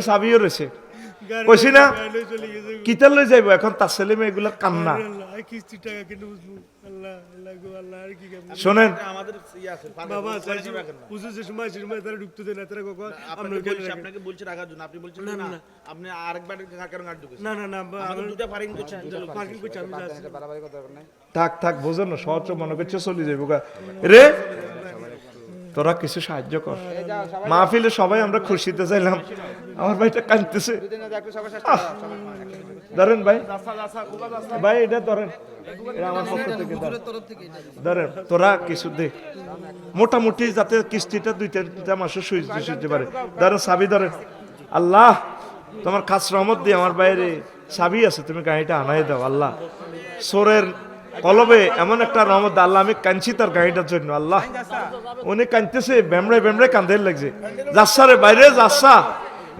চাবিও রয়েছে। কইছি না কিতার লই যাইব এখন তার ছেলে কান্না। শোনেন। থাক থাক বোঝো না সহজ মনে করছে চলে যাইব রে তোরা কিছু সাহায্য কর। মাহফিলে সবাই আমরা খুশিতে চাইলাম। আমার ভাইটা কাঁদতেছে। ধরেন ভাই। ভাই এটা ধরেন। এটা আমার পক্ষ থেকে ধরেন। তোরা কিছু দে। মোটামুটি যাতে কিস্তিটা দুই তিনটা মাসে সুইচ সুইচতে পারে। ধরেন সাবি ধরেন। আল্লাহ তোমার খাস রহমত দিয়ে আমার বাইরে সাবি আছে তুমি গাড়িটা আনাই দাও আল্লাহ। সোরের কলবে এমন একটা রহমত আল্লাহ, আমি কাঁদছি তার গাড়িটার জন্য, আল্লাহ। উনি কাঁদতেছে বেমড়ে বেমড়ে কাঁদে লাগছে। যাচ্ছা রে বাইরে, যাচ্ছা।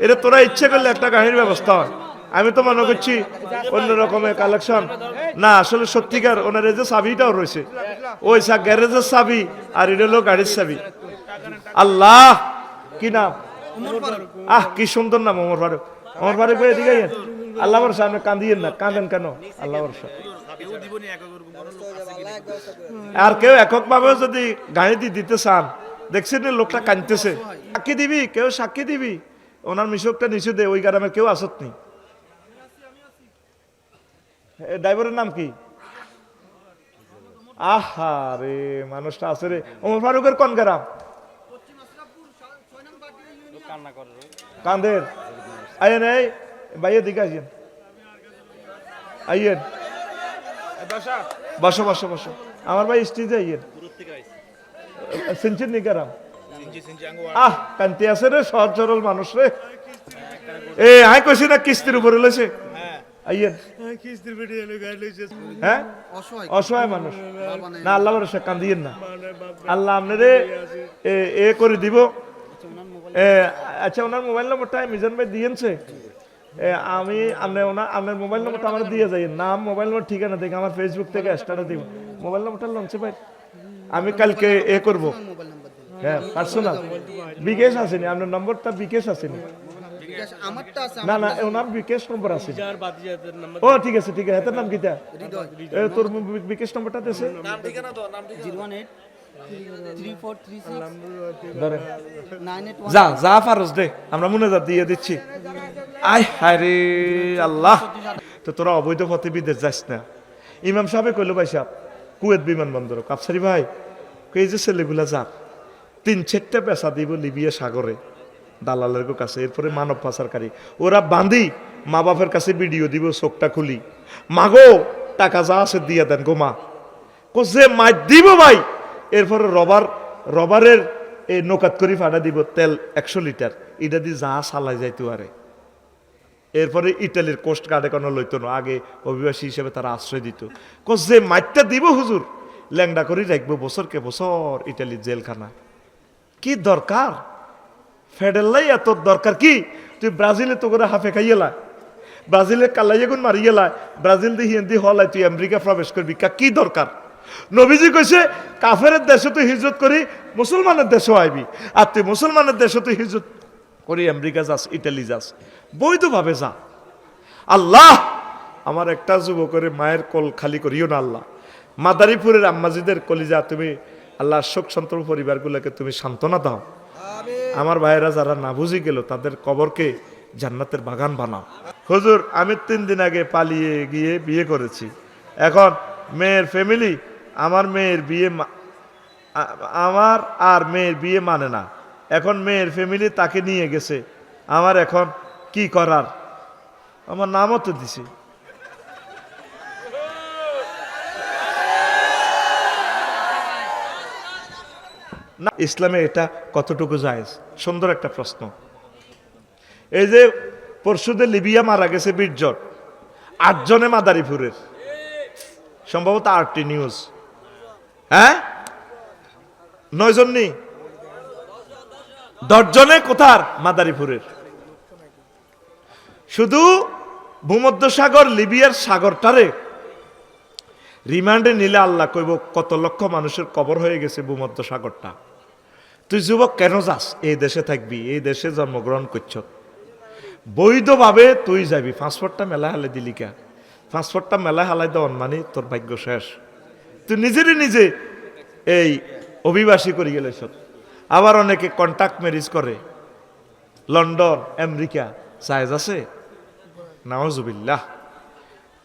এটা তোরা ইচ্ছে করলে একটা গাড়ির ব্যবস্থা হয়। আমি তো মনে করছি অন্য রকমের কালেকশন না, আসলে সত্যিকার ওনার এই যে চাবিটাও রয়েছে। ওই সা গ্যারেজের চাবি আর এটা হলো গাড়ির চাবি। আল্লাহ, কি নাম? আহ, কি সুন্দর নাম, ওমর ফারুক। ওমর ফারুক এদিকে। আল্লাহ আপনি কান্দিয়েন না। কাঁদেন কেন? আল্লাহ ভরসা। আর কেউ একক ভাবে যদি গাড়ি দিয়ে দিতে চান দেখছেন লোকটা কাঁদতেছে। সাক্ষী দিবি কেউ সাক্ষী দিবি? ওনার মিশকটা নিচু দে ওই গ্রামের কেউ আসত নি। ড্রাইভারের নাম কি? আহা রে মানুষটা আছে রে। ওমর ফারুকের কোন গ্রাম? কান্দের। আইয়েন এই ভাইয়ের দিকে আসেন। আইয়েন। বসো বসো বসো। আমার ভাই স্টেজে আইয়েন দূর থেকে সিনচিন নি গ্রাম সিনজি সিনজি আঙ্গো আহ কান্তি আছে রে সহজ সরল মানুষ রে। এ আই কইছি না কিস্তির উপরে লইছে। হ্যাঁ। হ্যাঁ, কিস্তির বেটে এলো গাড়ি লইছে। হ্যাঁ? অসহায়। মানুষ। না আল্লাহ ভরসা কান্দিয়েন না। আল্লাহ আপনারে এ এ করে দিব। এ আচ্ছা ওনার মোবাইল নম্বরটা মিজান ভাই দিয়েছে আমি আপনার ওনার আপনার মোবাইল নম্বরটা আমার দিয়ে যাই নাম মোবাইল নম্বর ঠিকানা দেখে আমার ফেসবুক থেকে এক্সট্রা দিব মোবাইল নম্বরটা লঞ্চে ভাই আমি কালকে এ করব। হ্যাঁ পার্সোনাল বিকেশ আসেনি আপনার নম্বরটা বিকেশ আসেনি। আমারটা আছে না না ওনার বিকেশ নম্বর আছে ও ঠিক আছে ঠিক আছে। এটার নাম কিটা তোর বিকেশ নম্বরটা দেছে নাম ঠিকানা তো নাম ঠিকানা যা যা ফারজ দে, আমরা মনে যা দিয়ে দিচ্ছি। আয় হারে আল্লাহ। তো তোরা অবৈধ পথে বিদেশ যাস না। ইমাম সাহেব কইলো, ভাই সাহেব, কুয়েত বিমানবন্দর কাপসারি ভাই এই যে ছেলেগুলা যাক, তিন চারটা পেশা দিব লিবিয়া সাগরে, দালালের কাছে, এরপরে মানব পাচারকারী। ওরা বাঁধি মা বাপের কাছে ভিডিও দিব, চোখটা খুলি। মাগো, টাকা যা আছে দিয়ে দেন গো মা। কো যে মাছ দিব ভাই এরপরে রবার, রবারের এই নৌকাত করি ফাটা দিব তেল একশো লিটার। এটা দিয়ে যা চালাই যাইতো আরে। এরপরে ইটালির কোস্ট গার্ডে কোনো লইতো না, আগে অভিবাসী হিসেবে তারা আশ্রয় দিত। কো যে মাইটটা দিব হুজুর, ল্যাংডা করে রাখব বছরকে বছর ইটালির জেলখানা। কি দরকার? ফেডেল্লাই এত দরকার কি? তুই ব্রাজিলে তো করে হাফে খাইয়েলা ব্রাজিলে কালাইয়ে গুণ মারিয়েলা ব্রাজিল দিয়ে হিন্দি হলাই তুই আমেরিকা প্রবেশ করবি। কা কি দরকার? নবীজি কইছে কাফের দেশে তুই হিজরত করি মুসলমানের দেশেও আইবি। আর তুই মুসলমানের দেশে তুই হিজরত করি আমেরিকা যাস ইটালি যাস বৈধভাবে যা। আল্লাহ আমার একটা যুবকের মায়ের কল খালি করিও না আল্লাহ। মাদারীপুরের আম্মাজিদের কলিজা তুমি আল্লাহ শোক সন্তর পরিবারগুলোকে তুমি সান্ত্বনা দাও। আমার ভাইয়েরা যারা না বুঝে গেল তাদের কবরকে জান্নাতের বাগান বানাও। হুজুর আমি তিন দিন আগে পালিয়ে গিয়ে বিয়ে করেছি। এখন মেয়ের ফ্যামিলি আমার মেয়ের বিয়ে আমার আর মেয়ের বিয়ে মানে না। এখন মেয়ের ফ্যামিলি তাকে নিয়ে গেছে। আমার এখন কি করার? আমার নামও তো দিছি। না, ইসলামে এটা কতটুকু জায়েজ? সুন্দর একটা প্রশ্ন। এই যে পরশুদের লিবিয়া মারা গেছে বীরজন আটজনে মাদারীপুরের। সম্ভবত আরটি নিউজ। হ্যাঁ? নয়জন নি দশজনে কোথার? মাদারীপুরের। শুধু ভূমধ্যসাগর, লিবিয়ার সাগরটারে। রিমান্ডে নিলে আল্লাহ কইব, কত লক্ষ মানুষের কবর হয়ে গেছে ভূমধ্য সাগরটা তুই যুবক, কেন যাস? এই দেশে থাকবি, এই দেশে জন্মগ্রহণ করছ। বৈধভাবে তুই যাবি। পাসপোর্টটা মেলা হালে দিলি কা? পাসপোর্টটা মেলা হালাই দেওয়ান মানে তোর ভাগ্য শেষ। তুই নিজেরই নিজে এই অভিবাসী করে গেলে সব। আবার অনেকে কন্ট্যাক্ট ম্যারেজ করে। লন্ডন, আমেরিকা সাইজ আছে? নাওজুবিল্লাহ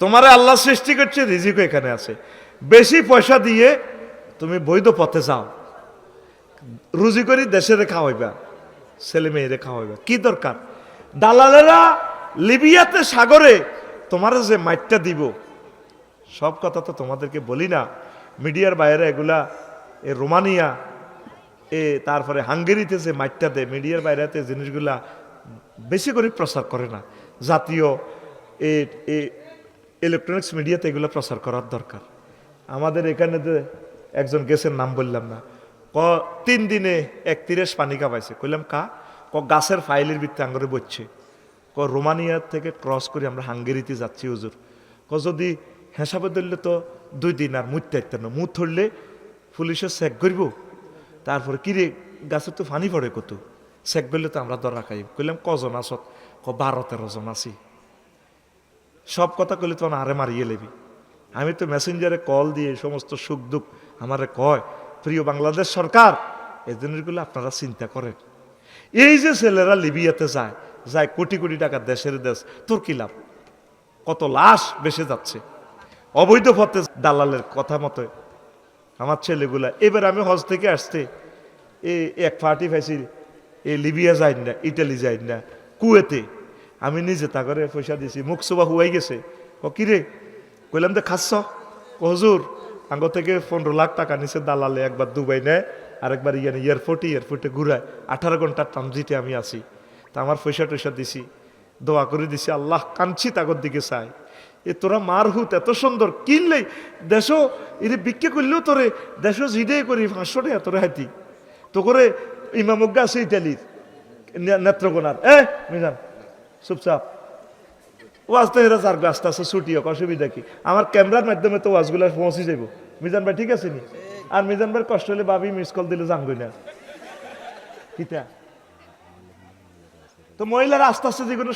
তোমারে আল্লাহ সৃষ্টি করছে, রিজিকও এখানে আছে। বেশি পয়সা দিয়ে তুমি বৈধ পথে যাও। রুজি করি দেশের হইবা ছেলে মেয়েরে খাওয়াইবা। কি দরকার? দালালেরা লিবিয়াতে সাগরে তোমার যে মাইটটা দিব, সব কথা তো তোমাদেরকে বলি না। মিডিয়ার বাইরে এগুলা, এ রোমানিয়া, এ তারপরে হাঙ্গেরিতে যে মাইটটা দেয়, মিডিয়ার বাইরেতে জিনিসগুলা বেশি করে প্রচার করে না। জাতীয়, এ ইলেকট্রনিক্স মিডিয়াতে এগুলো প্রচার করার দরকার। আমাদের এখানে একজন গেছের নাম বললাম না। ক, তিন দিনে এক তিরেশ পানি কামাইছে কইলাম, কা? ক, গাছের ফাইলের ভিত্তি আঙ্গরে বসছে ক, রোমানিয়া থেকে ক্রস করে আমরা হাঙ্গেরিতে যাচ্ছি, হুজুর। ক, যদি হিসাবে ধরলে তো দুই দিন আর মুত থাকতে না। মুত ধরলে পুলিশে চেক করব। তারপরে কিরে গাছের তো ফানি পড়ে কত? চেক করলে তো আমরা দরা খাই। কইলাম, কজন আসত ক বারো, তেরো জন আছি। সব কথা কইলে তো আরে মারিয়ে লেবি। আমি তো মেসেঞ্জারে কল দিয়ে সমস্ত সুখ দুঃখ আমারে কয়, প্রিয় বাংলাদেশ সরকার, এই জিনিসগুলো আপনারা চিন্তা করেন। এই যে ছেলেরা লিবিয়াতে যায় যায় কোটি কোটি টাকা দেশের দেশ, তোর কি লাভ? কত লাশ বেসে যাচ্ছে। অবৈধ পথে দালালের কথা মতো। আমার ছেলেগুলা, এবার আমি হজ থেকে আসতে এ এক পার্টি ফাইছি এ লিবিয়া যাই না, ইটালি যাই না, কুয়েতে। আমি নিজে তা করে পয়সা দিছি, মুখ সুবা হুয়াই গেছে। ও কিরে? কইলাম তো খাচ্ছ? হুজুর, আঙ্গ থেকে পনেরো লাখ টাকা নিচে দালালে, একবার দুবাই নেয় আরেকবার ইয়ানে এয়ারপোর্টে এয়ারপোর্টে ঘুরায়। আঠারো ঘণ্টার ট্রানজিটে আমি আছি। তা আমার পয়সা টয়সা দিছি, দোয়া করে দিছি, আল্লাহ কাঞ্চি তাগর দিকে চাই। এ তোরা মার হুত, এত সুন্দর। কিনলেই দেশ, এর বিক্রি করলেও তোরে, দেশ জিডে করি, পাঁচশো টাকা তোরে হাতি। তো করে ইমামজ্ঞা আছে ইটালির নে- নেত্রকোনার। এ, মিজান, চুপচাপ। ওয়াজ তো এরা যার আস্তে আস্তে ছুটি হোক, অসুবিধা কি? আমার ক্যামেরার মাধ্যমে তো ওয়াজগুলো পৌঁছে যাইব। মিজান ভাই, ঠিক আছে নি? আর মিজান ভাই কষ্ট হলে ভাবি মিস কল দিলে জানবই না। কিতা? তো মহিলারা আস্তে আস্তে যেগুলো